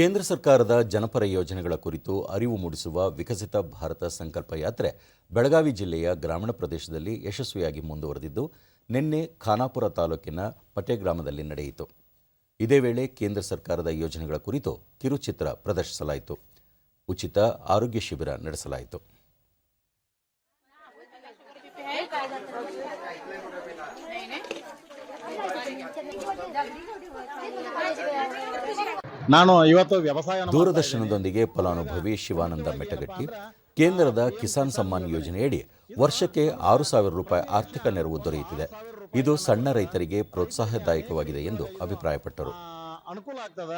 ಕೇಂದ್ರ ಸರ್ಕಾರದ ಜನಪರ ಯೋಜನೆಗಳ ಕುರಿತು ಅರಿವು ಮೂಡಿಸುವ ವಿಕಸಿತ ಭಾರತ ಸಂಕಲ್ಪ ಯಾತ್ರೆ ಬೆಳಗಾವಿ ಜಿಲ್ಲೆಯ ಗ್ರಾಮೀಣ ಪ್ರದೇಶದಲ್ಲಿ ಯಶಸ್ವಿಯಾಗಿ ಮುಂದುವರೆದಿದ್ದು, ನಿನ್ನೆ ಖಾನಾಪುರ ತಾಲೂಕಿನ ಪಟೆ ಗ್ರಾಮದಲ್ಲಿ ನಡೆಯಿತು. ಇದೇ ವೇಳೆ ಕೇಂದ್ರ ಸರ್ಕಾರದ ಯೋಜನೆಗಳ ಕುರಿತು ಕಿರುಚಿತ್ರ ಪ್ರದರ್ಶಿಸಲಾಯಿತು. ಉಚಿತ ಆರೋಗ್ಯ ಶಿಬಿರ ನಡೆಸಲಾಯಿತು. ನಾನು ಇವತ್ತು ವ್ಯವಸಾಯ ದೂರದರ್ಶನದೊಂದಿಗೆ ಫಲಾನುಭವಿ ಶಿವಾನಂದ ಮೆಟಗಟ್ಟಿ ಕೇಂದ್ರದ ಕಿಸಾನ್ ಸಮ್ಮಾನ್ ಯೋಜನೆಯಡಿ ವರ್ಷಕ್ಕೆ ಆರು ಸಾವಿರ ರೂಪಾಯಿ ಆರ್ಥಿಕ ನೆರವು ದೊರೆಯುತ್ತಿದೆ. ಇದು ಸಣ್ಣ ರೈತರಿಗೆ ಪ್ರೋತ್ಸಾಹದಾಯಕವಾಗಿದೆ ಎಂದು ಅಭಿಪ್ರಾಯಪಟ್ಟರು. ಅನುಕೂಲ ಆಗ್ತದ.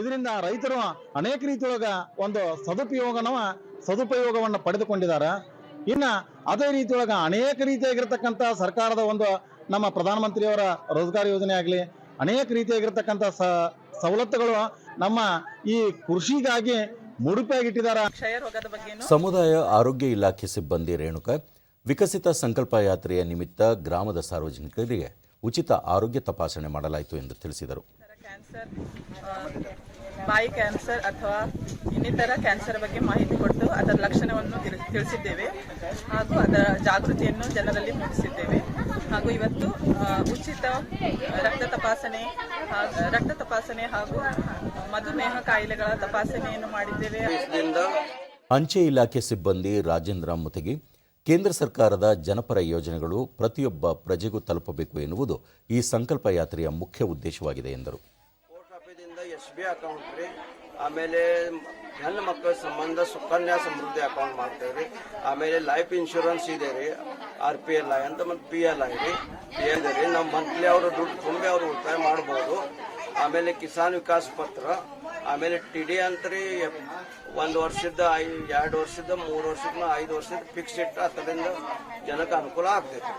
ಇದರಿಂದ ರೈತರು ಅನೇಕ ರೀತಿಯೊಳಗ ಒಂದು ಸದುಪಯೋಗನವ ಸದುಪಯೋಗವನ್ನು ಪಡೆದುಕೊಂಡಿದ್ದಾರೆ. ಇನ್ನ ಅದೇ ರೀತಿಯೊಳಗ ಅನೇಕ ರೀತಿಯಾಗಿರ್ತಕ್ಕಂಥ ಸರ್ಕಾರದ ಒಂದು ನಮ್ಮ ಪ್ರಧಾನಮಂತ್ರಿಯವರ ರೋಜ್ಗಾರ್ ಯೋಜನೆ ಆಗಲಿ ಅನೇಕ ರೀತಿಯಾಗಿರ್ತಕ್ಕಂಥ ಸ ಸವಲತ್ತುಗಳು ನಮ್ಮ ಈ ಕೃಷಿಗಾಗಿ ಮುಡುಪಾಗಿಟ್ಟಿದ್ದಾರೆ ಕ್ಷಯ ರೋಗದ ಬಗ್ಗೆನೂ? ಸಮುದಾಯ ಆರೋಗ್ಯ ಇಲಾಖೆ ಸಿಬ್ಬಂದಿ ರೇಣುಕ ವಿಕಸಿತ ಸಂಕಲ್ಪ ಯಾತ್ರೆಯ ನಿಮಿತ್ತ ಗ್ರಾಮದ ಸಾರ್ವಜನಿಕರಿಗೆ ಉಚಿತ ಆರೋಗ್ಯ ತಪಾಸಣೆ ಮಾಡಲಾಯಿತು ಎಂದು ತಿಳಿಸಿದರು. ಕ್ಯಾನ್ಸರ್ ಆ, ಬಾಯಿ ಕ್ಯಾನ್ಸರ್ ಅಥವಾ ಇನ್ನಿತರ ಕ್ಯಾನ್ಸರ್ ಬಗ್ಗೆ ಮಾಹಿತಿ ಕೊಟ್ಟು ಅದರ ಲಕ್ಷಣವನ್ನು ತಿಳಿ- ತಿಳಿಸಿದ್ದೇವೆ. ಹಾಗೂ ಅದರ ಜಾಗೃತಿಯನ್ನು ಜನರಲ್ಲಿ ಮೂಡಿಸಿದ್ದೇವೆ. ಹಾಗೂ ಇವತ್ತು ಉಚಿತ ರಕ್ತ ತಪಾಸಣೆ ರಕ್ತ ತಪಾಸಣೆ ಹಾಗೂ ಮಧುಮೇಹ ಕಾಯಿಲೆಗಳ ತಪಾಸಣೆಯನ್ನು ಮಾಡಿದ್ದೇವೆ. ಅಂಚೆ ಇಲಾಖೆ ಸಿಬ್ಬಂದಿ ರಾಜೇಂದ್ರ ಮುತಗಿ ಕೇಂದ್ರ ಸರ್ಕಾರದ ಜನಪರ ಯೋಜನೆಗಳು ಪ್ರತಿಯೊಬ್ಬ ಪ್ರಜೆಗೂ ತಲುಪಬೇಕು ಎನ್ನುವುದು ಈ ಸಂಕಲ್ಪ ಯಾತ್ರೆಯ ಮುಖ್ಯ ಉದ್ದೇಶವಾಗಿದೆ ಎಂದರು. ಎಸ್ ಬಿ ಅಕೌಂಟ್ ರೀ. ಆಮೇಲೆ ಹೆಣ್ಣು ಮಕ್ಕಳ ಸಂಬಂಧ ಸುಕನ್ಯಾ ಸಮೃದ್ಧಿ ಅಕೌಂಟ್ ಮಾಡ್ತೇವೆ ರೀ ಆಮೇಲೆ ಲೈಫ್ ಇನ್ಶೂರೆನ್ಸ್ ಇದೆ ರೀ. ಆರ್ ಪಿ ಎಲ್ ಐ ಅಂತ ಮತ್ತು ಪಿ ಎಲ್ ಐ ರೀ. ಎಲ್ ರೀ ನಮ್ಮ ಮಂತ್ಲಿ ಅವರು ದುಡ್ಡು ತುಂಬಿ ಅವರು ಉಳಿತಾಯ ಮಾಡ್ಬೋದು. ಆಮೇಲೆ ಕಿಸಾನ್ ವಿಕಾಸ್ ಪತ್ರ. ಆಮೇಲೆ ಟಿ ಡಿ ಅಂತ ರೀ ಒಂದು ವರ್ಷದ ಐ, ಎರಡು ವರ್ಷದ, ಮೂರು ವರ್ಷದ ಐದು ವರ್ಷದ ಫಿಕ್ಸ್ ಇಟ್ಟು ಅದರಿಂದ ಜನಕ್ಕೆ ಅನುಕೂಲ ಆಗ್ತೈತೆ